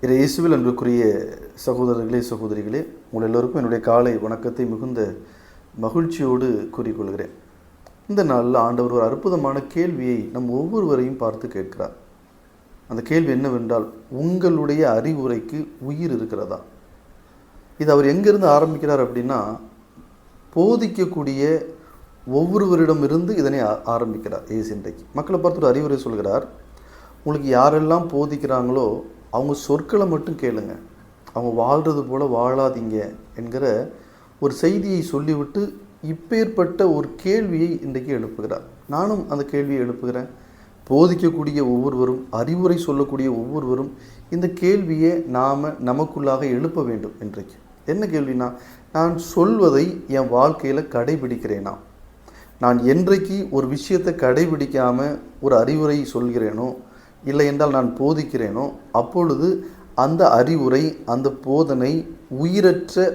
இறை இயேசுவில் அன்புக்குரிய சகோதரர்களே சகோதரிகளே உங்கள் எல்லோருக்கும் என்னுடைய காலை வணக்கத்தை மிகுந்த மகிழ்ச்சியோடு கூறிக்கொள்கிறேன். இந்த நாளில் ஆண்டவர் ஒரு அற்புதமான கேள்வியை நம் ஒவ்வொருவரையும் பார்த்து கேட்கிறார். அந்த கேள்வி என்னவென்றால் உங்களுடைய அறிவுரைக்கு உயிர் இருக்கிறதா? இது அவர் எங்கிருந்து ஆரம்பிக்கிறார் அப்படின்னா போதிக்கக்கூடிய ஒவ்வொருவரிடமிருந்து இதனை ஆ- ஆரம்பிக்கிறார். ஏசு இன்றைக்கு. மக்களை பார்த்து ஒரு அறிவுரை சொல்கிறார். உங்களுக்கு யாரெல்லாம் போதிக்கிறாங்களோ அவங்க சொற்களை மட்டும் கேளுங்க. அவங்க வாழ்கிறது போல் வாழாதீங்க என்கிற ஒரு செய்தியை சொல்லிவிட்டு இப்பேற்பட்ட ஒரு கேள்வியை இன்றைக்கு எழுப்புகிறார். நானும் அந்த கேள்வியை எழுப்புகிறேன். போதிக்கக்கூடிய ஒவ்வொருவரும் அறிவுரை சொல்லக்கூடிய ஒவ்வொருவரும் இந்த கேள்வியை நாம் நமக்குள்ளாக எழுப்ப வேண்டும் இன்றைக்கு. என்ன கேள்வினா நான் சொல்வதை என் வாழ்க்கையில் கடைபிடிக்கிறேனா? நான் என்றைக்கு ஒரு விஷயத்தை கடைபிடிக்காமல் ஒரு அறிவுரை சொல்கிறேனோ இல்லை என்றால் நான் போதிக்கிறேனோ? அப்பொழுது அந்த அறிவுரை அந்த போதனை உயிரற்ற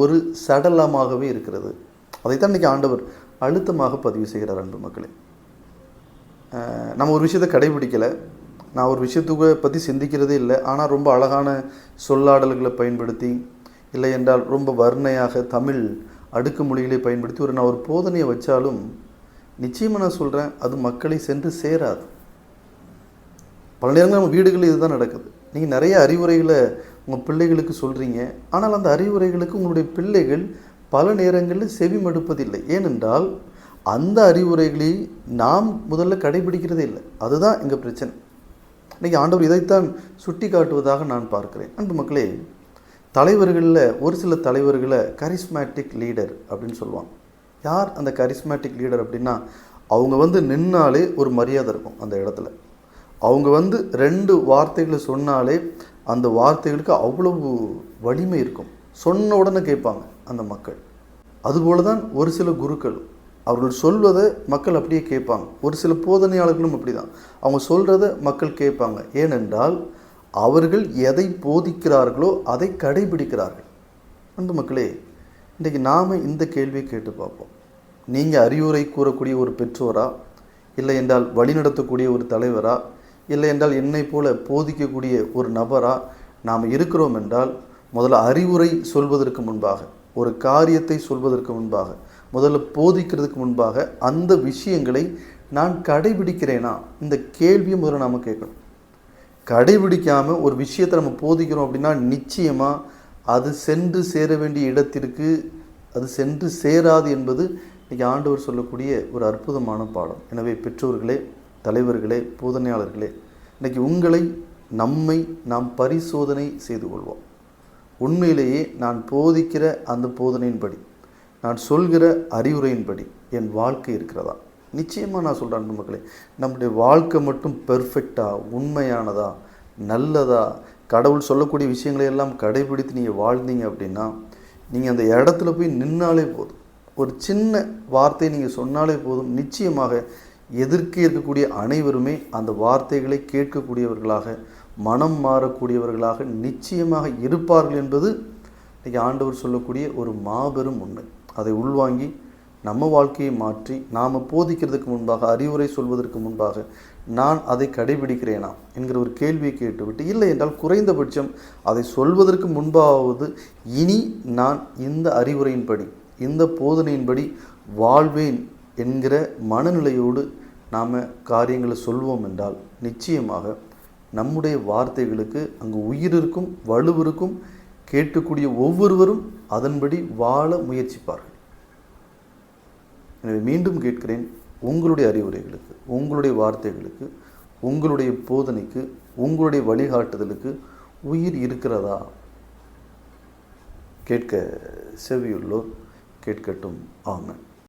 ஒரு சடலமாகவே இருக்கிறது. அதைத்தான் இன்னைக்கு ஆண்டவர் அழுத்தமாக பதிவு செய்கிறார் அன்பு மக்களே. நம்ம ஒரு விஷயத்தை கடைபிடிக்கலை. நான் ஒரு விஷயத்துக்கு பற்றி சிந்திக்கிறதே இல்லை. ஆனால் ரொம்ப அழகான சொல்லாடல்களை பயன்படுத்தி இல்லை என்றால் ரொம்ப வர்ணையாக தமிழ் அடுக்கு மொழிகளை பயன்படுத்தி ஒரு நான் ஒரு போதனையை வச்சாலும் நிச்சயமாக நான் சொல்கிறேன் அது மக்களை சென்று சேராது. பல நேரங்கள் நம்ம வீடுகளில் இதுதான் நடக்குது. நீங்கள் நிறைய அறிவுரைகளை உங்கள் பிள்ளைகளுக்கு சொல்கிறீங்க ஆனால் அந்த அறிவுரைகளுக்கு உங்களுடைய பிள்ளைகள் பல நேரங்களில் செவி மடுப்பதில்லை. ஏனென்றால் அந்த அறிவுரைகளை நாம் முதல்ல கடைபிடிக்கிறதே இல்லை. அதுதான் எங்கள் பிரச்சனை. இன்றைக்கி ஆண்டவர் இதைத்தான் சுட்டி காட்டுவதாக நான் பார்க்கிறேன். அன்பு மக்களே தலைவர்களில் ஒரு சில தலைவர்களை கரிஸ்மேட்டிக் லீடர் அப்படின்னு சொல்லுவாங்க. யார் அந்த கரிஸ்மேட்டிக் லீடர் அப்படின்னா அவங்க வந்து நின்னாலே ஒரு மரியாதை இருக்கும் அந்த இடத்துல. அவங்க வந்து ரெண்டு வார்த்தைகளை சொன்னாலே அந்த வார்த்தைகளுக்கு அவ்வளவு வலிமை இருக்கும். சொன்ன உடனே கேட்பாங்க அந்த மக்கள். அதுபோல தான் ஒரு சில குருக்கள் அவர்கள் சொல்வதை மக்கள் அப்படியே கேட்பாங்க. ஒரு சில போதனையாளர்களும் அப்படி தான் அவங்க சொல்கிறத மக்கள் கேட்பாங்க. ஏனென்றால் அவர்கள் எதை போதிக்கிறார்களோ அதை கடைபிடிக்கிறார்கள். அந்த மக்களே இன்றைக்கு நாம் இந்த கேள்வியை கேட்டு பார்ப்போம். நீங்கள் அறிவுரை கூறக்கூடிய ஒரு பெற்றோரா? இல்லை என்றால் வழிநடத்தக்கூடிய ஒரு தலைவரா? இல்லை என்றால் என்னை போல போதிக்கக்கூடிய ஒரு நபராக நாம் இருக்கிறோம் என்றால் முதல்ல அறிவுரை சொல்வதற்கு முன்பாக ஒரு காரியத்தை சொல்வதற்கு முன்பாக முதல்ல போதிக்கிறதுக்கு முன்பாக அந்த விஷயங்களை நான் கடைபிடிக்கிறேனா? இந்த கேள்வியை முதல்ல நாம் கேட்கணும். கடைபிடிக்காமல் ஒரு விஷயத்தை நம்ம போதிக்கிறோம் அப்படின்னா நிச்சயமாக அது சென்று சேர வேண்டிய இடத்திற்கு அது சென்று சேராது என்பது இன்றைக்கி ஆண்டவர் சொல்லக்கூடிய ஒரு அற்புதமான பாடம். எனவே பெற்றோர்களே தலைவர்களே போதனையாளர்களே இன்றைக்கி உங்களை நம்மை நாம் பரிசோதனை செய்து கொள்வோம். உண்மையிலேயே நான் போதிக்கிற அந்த போதனையின்படி நான் சொல்கிற அறிவுரையின்படி என் வாழ்க்கை இருக்கிறதா? நிச்சயமாக நான் சொல்கிறேன் அன்பு மக்களே நம்முடைய வாழ்க்கை மட்டும் பெர்ஃபெக்டாக உண்மையானதா நல்லதா? கடவுள் சொல்லக்கூடிய விஷயங்களை எல்லாம் கடைபிடித்து நீங்கள் வாழ்ந்தீங்க அப்படின்னா நீங்கள் அந்த இடத்துல போய் நின்னாலே போதும். ஒரு சின்ன வார்த்தை நீங்கள் சொன்னாலே போதும். நிச்சயமாக எதிர்க்க இருக்கக்கூடிய அனைவருமே அந்த வார்த்தைகளை கேட்கக்கூடியவர்களாக மனம் மாறக்கூடியவர்களாக நிச்சயமாக இருப்பார்கள் என்பது இன்றைக்கி ஆண்டவர் சொல்லக்கூடிய ஒரு மாபெரும் உண்மை. அதை உள்வாங்கி நம்ம வாழ்க்கையை மாற்றி நாம் போதிக்கிறதுக்கு முன்பாக அறிவுரை சொல்வதற்கு முன்பாக நான் அதை கடைபிடிக்கிறேனா என்கிற ஒரு கேள்வியை கேட்டுவிட்டு இல்லை என்றால் குறைந்தபட்சம் அதை சொல்வதற்கு முன்பாவது இனி நான் இந்த அறிவுரையின்படி இந்த போதனையின்படி வாழ்வேன் என்கிற மனநிலையோடு நாம் காரியங்களை சொல்வோம் என்றால் நிச்சயமாக நம்முடைய வார்த்தைகளுக்கு அங்கு உயிர் இருக்கும் வலு இருக்கும் கேட்கக்கூடிய ஒவ்வொருவரும் அதன்படி வாழ முயற்சிப்பார்கள். எனவே மீண்டும் கேட்கிறேன் உங்களுடைய அறிவுரைகளுக்கு உங்களுடைய வார்த்தைகளுக்கு உங்களுடைய போதனைக்கு உங்களுடைய வழிகாட்டுதலுக்கு உயிர் இருக்கிறதா? கேட்க செவியுள்ளோர் கேட்கட்டும். ஆமன்.